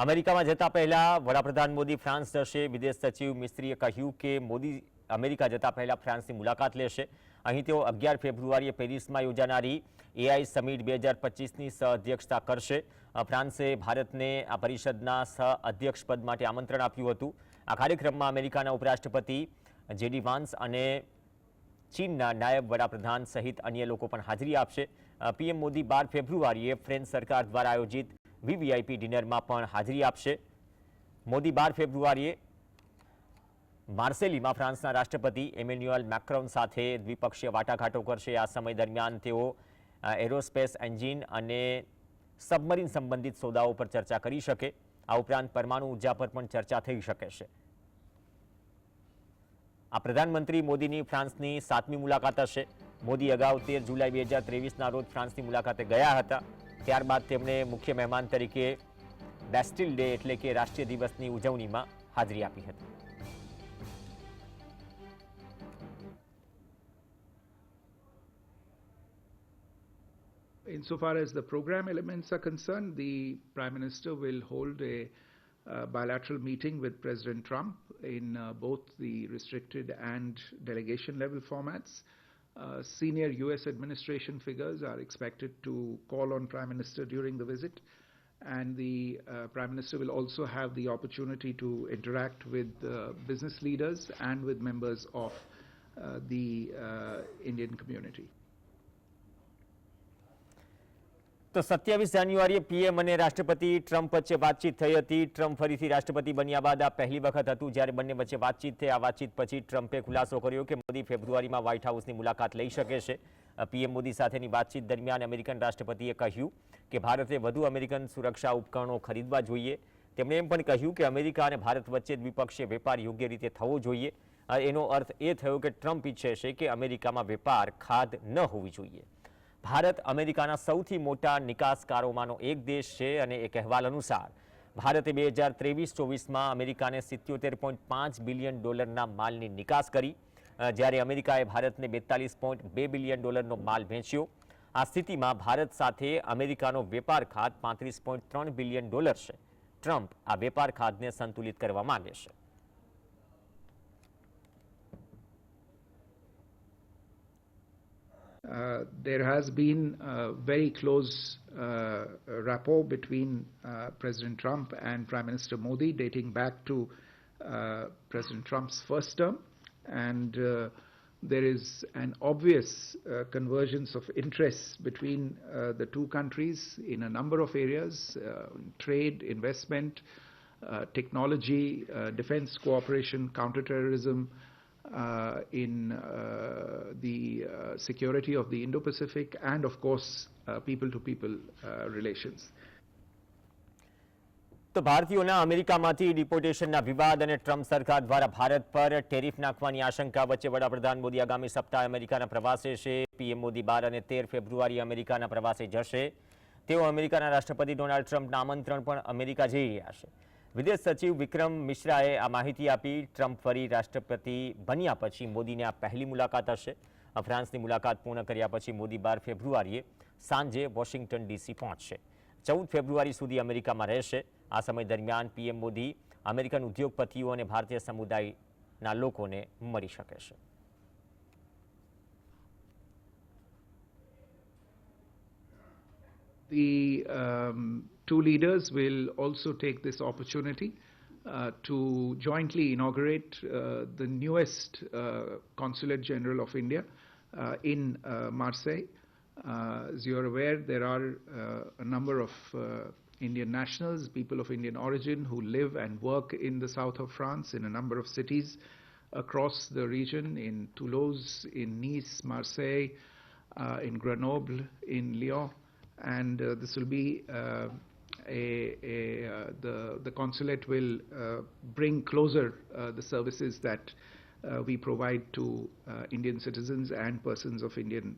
અમેરિકામાં જતા પહેલા વડાપ્રધાન મોદી ફ્રાન્સ જશે. વિદેશ સચિવ મિસ્ત્રીએ કહ્યું કે મોદી અમેરિકા જતા પહેલા ફ્રાન્સની મુલાકાત લેશે. અહીં તેઓ અગિયાર ફેબ્રુઆરીએ પેરિસમાં યોજાનારી એઆઈ સમિટ બે હજાર પચીસની સહઅધ્યક્ષતા કરશે. ફ્રાન્સે ભારતને આ પરિષદના સહઅધ્યક્ષ પદ માટે આમંત્રણ આપ્યું હતું. આ કાર્યક્રમમાં અમેરિકાના ઉપરાષ્ટ્રપતિ જેડી વાન્સ અને ચીનના નાયબ વડાપ્રધાન સહિત અન્ય લોકો પણ હાજરી આપશે. પીએમ મોદી બાર ફેબ્રુઆરીએ ફ્રેન્ચ સરકાર દ્વારા આયોજિત વીવીઆઈપી ડિનરમાં પણ હાજરી આપશે. મોદી બાર ફેબ્રુઆરીએ માર્સેલીમાં ફ્રાન્સના રાષ્ટ્રપતિ એમેન્યુઅલ મેક્રોન સાથે દ્વિપક્ષીય વાટાઘાટો કરશે. આ સમય દરમિયાન તેઓ એરોસ્પેસ એન્જિન અને સબમરીન સંબંધિત સોદાઓ પર ચર્ચા કરી શકે. આ ઉપરાંત પરમાણુ ઊર્જા પર પણ ચર્ચા થઈ શકે છે. આ પ્રધાનમંત્રી મોદીની ફ્રાન્સની સાતમી મુલાકાત હશે. મોદી અગાઉ તેર જુલાઈ બે હજાર ત્રેવીસના રોજ ફ્રાન્સની મુલાકાતે ગયા હતા. ત્યારબાદ તેમણે મુખ્ય મહેમાન તરીકે બેસ્ટિલ ડે એટલે કે રાષ્ટ્રીય દિવસની ઉજવણીમાં હાજરી આપી હતી Insofar as the program elements are concerned, the Prime Minister will hold a uh, bilateral meeting with President Trump in uh, both the restricted and delegation level formats. Uh, senior US administration figures are expected to call on Prime Minister during the visit, and the uh, Prime Minister will also have the opportunity to interact with uh, business leaders and with members of uh, the uh, Indian community. તો સત્યાવીસ જાન્યુઆરીએ PM અને રાષ્ટ્રપતિ Trump વચ્ચે વાતચીત થઈ હતી. Trump ફરીથી રાષ્ટ્રપતિ બન્યા બાદ આ પહેલી વખત હતું જ્યારે બંને વચ્ચે વાતચીત થઈ. આ વાતચીત પછી ટ્રમ્પે ખુલાસો કર્યો કે મોદી ફેબ્રુઆરીમાં વ્હાઇટ હાઉસની મુલાકાત લઈ શકે છે. પીએમ મોદી સાથેની વાતચીત દરમિયાન અમેરિકન રાષ્ટ્રપતિએ કહ્યું કે ભારતે વધુ અમેરિકન સુરક્ષા ઉપકરણો ખરીદવા જોઈએ. તેમણે એમ પણ કહ્યું કે અમેરિકા અને ભારત વચ્ચે દ્વિપક્ષીય વેપાર યોગ્ય રીતે થવો જોઈએ. એનો અર્થ એ થયો કે ટ્રમ્પ ઈચ્છે છે કે અમેરિકામાં વેપાર ખાદ ન હોવી જોઈએ. ભારત અમેરિકાના સૌથી મોટા નિકાસકારોમાંનો એક દેશ છે અને એક અહેવાલ અનુસાર, ભારતે બે હજાર ત્રેવીસ ચોવીસમાં અમેરિકાને સિત્યોતેર પોઈન્ટ પાંચ બિલિયન ડોલરના માલની નિકાસ કરી જ્યારે અમેરિકાએ ભારતને બેતાલીસ પોઈન્ટ બે બિલિયન ડોલરનો માલ વેચ્યો. આ સ્થિતિમાં ભારત સાથે અમેરિકાનો વેપાર ખાત પાંત્રીસ પોઈન્ટ ત્રણ બિલિયન ડોલર છે. ટ્રમ્પ આ વેપાર ખાતને સંતુલિત કરવા માંગે છે. Uh, there has been a very close uh, rapport between uh, President Trump and Prime Minister Modi dating back to uh, President Trump's first term. And uh, there is an obvious convergence of interests between the two countries in a number of areas trade, investment, technology, defense cooperation, counterterrorism, uh, in uh, the uh, security of the Indo-Pacific, and of course, people to people relations. તો ભારતીયોના અમેરિકામાંથી ડિપોર્ટેશનના વિવાદ અને Trump સરકાર દ્વારા ભારત પર tariff નાખવાની આશંકા વચ્ચે વડાપ્રધાન મોદી આગામી સપ્તાહે અમેરિકાના પ્રવાસે છે. પીએમ મોદી બાર અને તેર ફેબ્રુઆરી અમેરિકાના પ્રવાસે જશે. તેઓ અમેરિકાના રાષ્ટ્રપતિ ડોનાલ્ડ ટ્રમ્પના આમંત્રણ પણ અમેરિકા જઈ રહ્યા છે. વિદેશ સચિવ વિક્રમ મિશ્રાએ આ માહિતી આપી, ટ્રમ્પ ફરી રાષ્ટ્રપતિ બન્યા પછી મોદીને આ પહેલી મુલાકાત હશે. ફ્રાન્સની મુલાકાત પૂર્ણ કર્યા પછી મોદી બાર ફેબ્રુઆરીએ સાંજે વોશિંગ્ટન ડીસી પહોંચશે. ચૌદ ફેબ્રુઆરી સુધી અમેરિકામાં રહેશે. આ સમય દરમિયાન પીએમ મોદી અમેરિકન ઉદ્યોગપતિઓ અને ભારતીય સમુદાયના લોકોને મળી શકે છે. The um, two leaders will also take this opportunity uh, to jointly inaugurate uh, the newest uh, Consulate General of India uh, in uh, Marseille. Uh, as you are aware, there are a number of Indian nationals, people of Indian origin, who live and work in the south of France in a number of cities across the region in Toulouse, in Nice, Marseille, in Grenoble, in Lyon, and uh, this will be uh, a, a uh, the the consulate will uh, bring closer uh, the services that uh, we provide to Indian citizens and persons of Indian